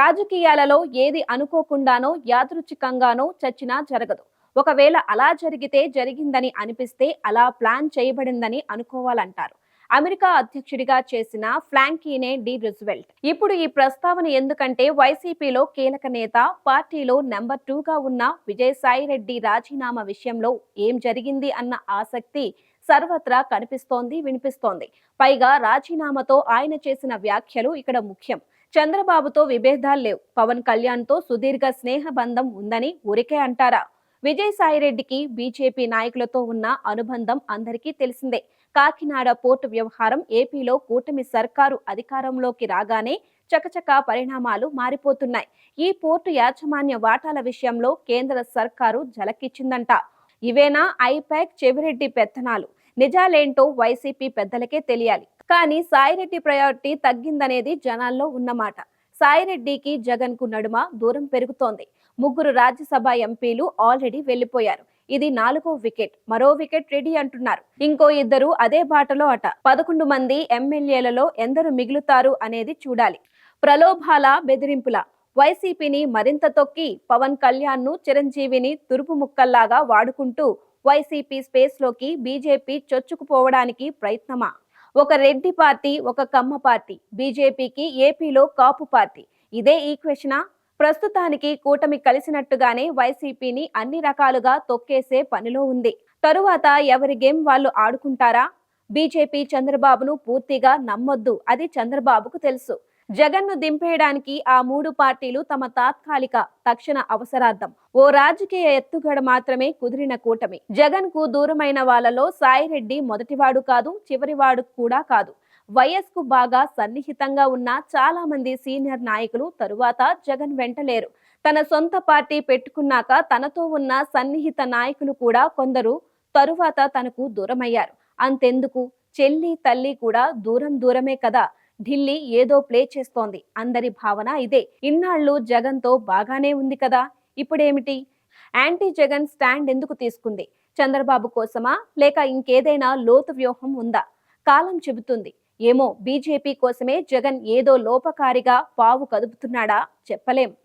రాజకీయాలలో ఏది అనుకోకుండానో యాదృచ్ఛికంగానో చచ్చినా జరగదు. ఒకవేళ అలా జరిగితే జరిగిందని అనిపిస్తే అలా ప్లాన్ చేయబడిందని అనుకోవాలంటారు. అమెరికా అధ్యక్షుడిగా చేసిన ఫ్లాంకీనే డి రుజ్వెల్ట్. ఇప్పుడు ఈ ప్రస్తావన ఎందుకంటే వైసీపీలో కీలక నేత పార్టీలో నెంబర్ టూగా ఉన్న విజయసాయిరెడ్డి రాజీనామా విషయంలో ఏం జరిగింది అన్న ఆసక్తి సర్వత్రా కనిపిస్తోంది వినిపిస్తోంది. పైగా రాజీనామాతో ఆయన చేసిన వ్యాఖ్యలు ఇక్కడ ముఖ్యం. చంద్రబాబుతో విభేదాలు లేవు. పవన్ కళ్యాణ్తో సుదీర్ఘ స్నేహ బంధం ఉందని ఊరికే అంటారా? విజయసాయిరెడ్డికి బీజేపీ నాయకులతో ఉన్న అనుబంధం అందరికీ తెలిసిందే. కాకినాడ పోర్టు వ్యవహారం ఏపీలో కూటమి సర్కారు అధికారంలోకి రాగానే చకచక పరిణామాలు మారిపోతున్నాయి. ఈ పోర్టు యాజమాన్య వాటాల విషయంలో కేంద్ర సర్కారు జలకిచ్చిందంట. ఇవేనా? ఐపాక్ చెవిరెడ్డి పెత్తనాలు. నిజాలేంటో వైసీపీ పెద్దలకే తెలియాలి. కానీ సాయిరెడ్డి ప్రయారిటీ తగ్గిందనేది జనాల్లో ఉన్నమాట. సాయిరెడ్డికి జగన్కు నడుమ దూరం పెరుగుతోంది. ముగ్గురు రాజ్యసభ ఎంపీలు ఆల్రెడీ వెళ్ళిపోయారు ఇది నాలుగో వికెట్ మరో వికెట్ రెడీ అంటున్నారు. ఇంకో ఇద్దరు అదే బాటలో అట. పదకొండు మంది ఎమ్మెల్యేలలో ఎందరు మిగులుతారు అనేది చూడాలి. ప్రలోభాల బెదిరింపుల. వైసీపీని మరింత తొక్కి పవన్ కళ్యాణ్ను చిరంజీవిని తురుపు ముక్కల్లాగా వాడుకుంటూ వైసీపీ స్పేస్లోకి బీజేపీ చొచ్చుకుపోవడానికి ప్రయత్నమా? ఒక రెడ్డి పార్టీ ఒక కమ్మ పార్టీ బీజేపీకి ఏపీలో కాపు పార్టీ. ఇదే ఈక్వేషనా? ప్రస్తుతానికి కూటమి కలిసినట్టుగానే వైసీపీని అన్ని రకాలుగా తొక్కేసే పనిలో ఉంది. తరువాత ఎవరి గేమ్ వాళ్ళు ఆడుకుంటారా? బీజేపీ చంద్రబాబును పూర్తిగా నమ్మొద్దు అది చంద్రబాబుకు తెలుసు. జగన్ను దింపేయడానికి ఆ మూడు పార్టీలు తమ తాత్కాలిక తక్షణ అవసరార్థం. ఓ రాజకీయ ఎత్తుగడ మాత్రమే కుదిరిన కూటమి. జగన్కు దూరమైన వాళ్ళలో సాయిరెడ్డి మొదటివాడు కాదు చివరివాడు కూడా కాదు. వైఎస్కు బాగా సన్నిహితంగా ఉన్న చాలా మంది సీనియర్ నాయకులు తరువాత జగన్ వెంటలేరు. తన సొంత పార్టీ పెట్టుకున్నాక తనతో ఉన్న సన్నిహిత నాయకులు కూడా కొందరు తరువాత తనకు దూరమయ్యారు. అంతెందుకు? చెల్లి తల్లి కూడా దూరం దూరమే కదా. ఢిల్లీ ఏదో ప్లే చేస్తోంది. అందరి భావన ఇదే. ఇన్నాళ్ళు జగన్తో బాగానే ఉంది కదా? ఇప్పుడేమిటి? యాంటీ జగన్ స్టాండ్ ఎందుకు తీసుకుంది? చంద్రబాబు కోసమా? లేక ఇంకేదైనా లోతు వ్యూహం ఉందా? కాలం చెబుతుంది. ఏమో బీజేపీ కోసమే జగన్ ఏదో లోపకారిగా పావు కదుపుతున్నాడా? చెప్పలేం.